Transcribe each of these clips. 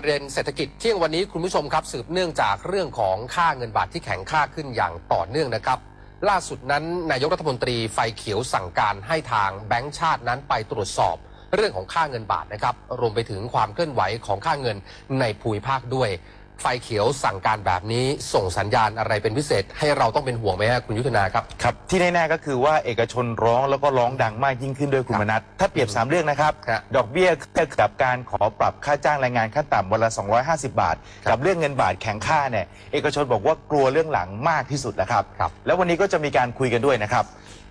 ประเด็นเศรษฐกิจเที่ยงวันนี้คุณผู้ชมครับ สืบเนื่องจากเรื่องของค่าเงินบาทที่แข็งค่าขึ้นอย่างต่อเนื่องนะครับ ล่าสุดนั้นนายกรัฐมนตรีไฟเขียวสั่งการให้ทางแบงก์ชาตินั้นไปตรวจสอบ เรื่องของค่าเงินบาทนะครับ รวมไปถึงความเคลื่อนไหวของค่าเงินในภูมิภาคด้วย ไฟเขียวสั่งการแบบนี้ส่งสัญญาณอะไรเป็นพิเศษ ให้เราต้องเป็นห่วงไหมฮะคุณยุทธนาครับ ครับ ที่แน่ๆก็คือว่าเอกชนร้องแล้วก็ร้องดังมากยิ่งขึ้นด้วยคุณมนัทถ้าเปรียบ 3 เรื่องนะครับ ครับดอกเบี้ยกับการขอปรับค่าจ้างแรงงานขั้นต่ำวันละ 250 บาทกับเรื่องเงินบาทแข็งค่าเนี่ยเอกชนบอกว่ากลัวเรื่องหลังมากที่สุดนะครับ ครับ แล้ววันนี้ก็จะมีการคุยกันด้วยนะครับ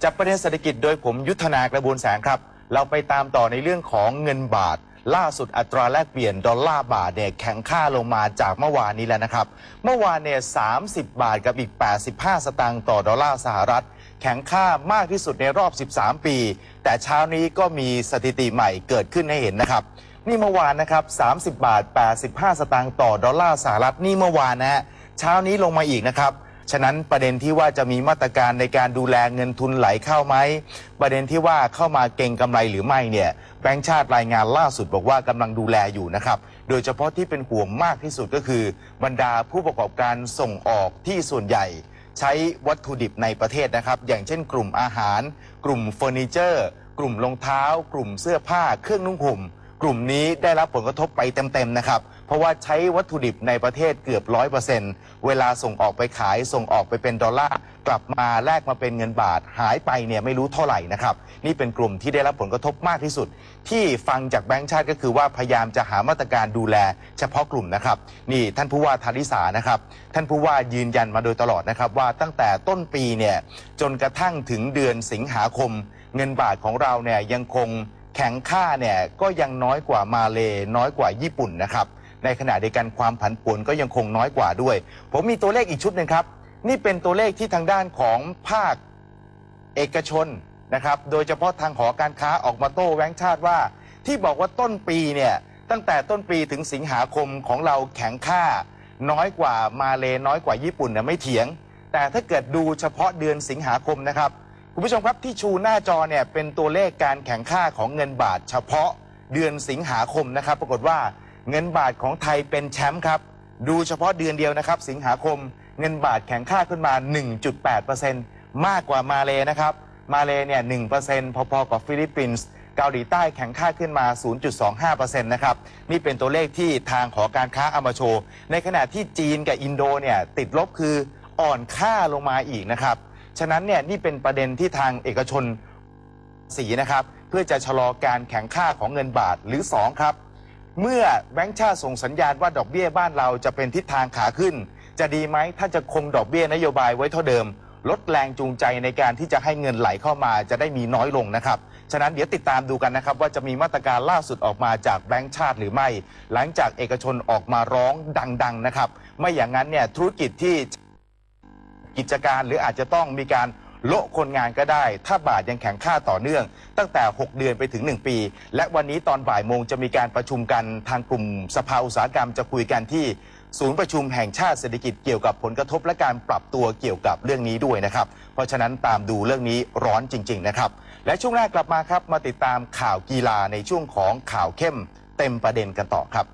จากประเด็นเศรษฐกิจโดยผมยุทธนากระบวนแสงครับ เราไปตามต่อในเรื่องของเงินบาท ล่าสุดอัตราแลกเปลี่ยนดอลลาร์บาทเนี่ยแข็งค่าลงมาจากเมื่อวานนี้แล้วนะครับ เมื่อวานเนี่ย30 บาทกับอีก 85 สตางค์ต่อดอลลาร์สหรัฐ แข็งค่ามากที่สุดในรอบ 13 ปี แต่เช้านี้ก็มีสถิติใหม่เกิดขึ้นให้เห็นนะครับ นี่เมื่อวานนะครับ 30 บาท 85 สตางค์ต่อดอลลาร์สหรัฐนี่เมื่อวานนะฮะเช้านี้ลงมาอีกนะครับ ฉะนั้นประเด็นที่ว่าจะมีมาตรการในการดูแลเงินทุนไหลเข้าไหมประเด็นที่ว่าเข้ามาเก็งกำไรหรือไม่เนี่ยแบงก์ชาติรายงานล่าสุดบอกว่ากำลังดูแลอยู่นะครับโดยเฉพาะที่เป็นห่วงมากที่สุดก็คือบรรดาผู้ประกอบการส่งออกที่ส่วนใหญ่ ใช้วัตถุดิบในประเทศนะครับ อย่างเช่นกลุ่มอาหาร กลุ่มเฟอร์นิเจอร์ กลุ่มรองเท้า กลุ่มเสื้อผ้าเครื่องนุ่งห่ม กลุ่มนี้ได้รับผลกระทบไปเต็มๆนะครับ เพราะว่าใช้วัตถุดิบในประเทศเกือบร้อยเปอร์เซ็นต์เวลาส่งออกไปขายส่งออกไปเป็นดอลลาร์กลับมาแลกมาเป็นเงินบาทหายไปเนี่ยไม่รู้เท่าไหร่นะครับ นี่เป็นกลุ่มที่ได้รับผลกระทบมากที่สุด ที่ฟังจากแบงก์ชาติก็คือว่าพยายามจะหามาตรการดูแลเฉพาะกลุ่มนะครับ นี่ท่านผู้ว่าธาริสานะครับท่านผู้ว่ายืนยันมาโดยตลอดนะครับว่าตั้งแต่ต้นปีเนี่ยจนกระทั่งถึงเดือนสิงหาคม เงินบาทของเราเนี่ยยังคง แข็งค่าเนี่ยก็ยังน้อยกว่ามาเลน้อยกว่าญี่ปุ่นนะครับ ในขณะเดียวกันความผันผวนก็ยังคงน้อยกว่าด้วย ผมมีตัวเลขอีกชุดหนึ่งครับ นี่เป็นตัวเลขที่ทางด้านของภาคเอกชนนะครับ โดยเฉพาะทางหอการค้าออกมาโต้แว้งชาติว่า ที่บอกว่าต้นปีเนี่ยตั้งแต่ต้นปีถึงสิงหาคมของเราแข็งค่า น้อยกว่ามาเลน้อยกว่าญี่ปุ่นเนี่ยไม่เถียง แต่ถ้าเกิดดูเฉพาะเดือนสิงหาคมนะครับ คุณผู้ชมครับที่ชูหน้าจอเนี่ยเป็นตัวเลขการแข่งค่าของเงินบาท เฉพาะเดือนสิงหาคมนะครับ ปรากฏว่าเงินบาทของไทยเป็นแชมป์ครับ ดูเฉพาะเดือนเดียวนะครับ สิงหาคมเงินบาทแข็งค่าขึ้นมา 1.8%มากกว่ามาเลนะครับ มาเลเนี่ย 1%พอๆกับฟิลิปปินส์เกาหลีใต้แข็งค่าขึ้นมา 0.25%นะครับ นี่เป็นตัวเลขที่ทางหอการค้าอามาโช ในขณะที่จีนกับอินโดเนี่ยติดลบคืออ่อนค่าลงมาอีกนะครับ ฉะนั้นเนี่ยนี่เป็นประเด็นที่ทางเอกชนสีนะครับ เพื่อจะชะลอการแข็งค่าของเงินบาทหรือ 2 ครับ เมื่อแบงก์ชาติส่งสัญญาณว่าดอกเบี้ยบ้านเราจะเป็นทิศทางขาขึ้น จะดีไหมถ้าจะคงดอกเบี้ยนโยบายไว้เท่าเดิม ลดแรงจูงใจในการที่จะให้เงินไหลเข้ามาจะได้มีน้อยลงนะครับ ฉะนั้นเดี๋ยวติดตามดูกันนะครับ ว่าจะมีมาตรการล่าสุดออกมาจากแบงก์ชาติหรือไม่ หลังจากเอกชนออกมาร้องดัง ๆนะครับ ไม่อย่างนั้นเนี่ยธุรกิจที่ กิจการหรืออาจจะต้องมีการโละคนงานก็ได้ ถ้าบาทยังแข็งค่าต่อเนื่อง ตั้งแต่ 6 เดือนไปถึง 1 ปี และวันนี้ตอนบ่ายโมงจะมีการประชุมกันทางกลุ่มสภาอุตสาหกรรมจะคุยกันที่ศูนย์ประชุมแห่งชาติเศรษฐกิจเกี่ยวกับผลกระทบและการปรับตัวเกี่ยวกับเรื่องนี้ด้วยนะครับ เพราะฉะนั้นตามดูเรื่องนี้ร้อนจริง ๆ นะครับ และช่วงแรกกลับมาครับมาติดตามข่าวกีฬาในช่วงของข่าวเข้มเต็มประเด็นกันต่อครับ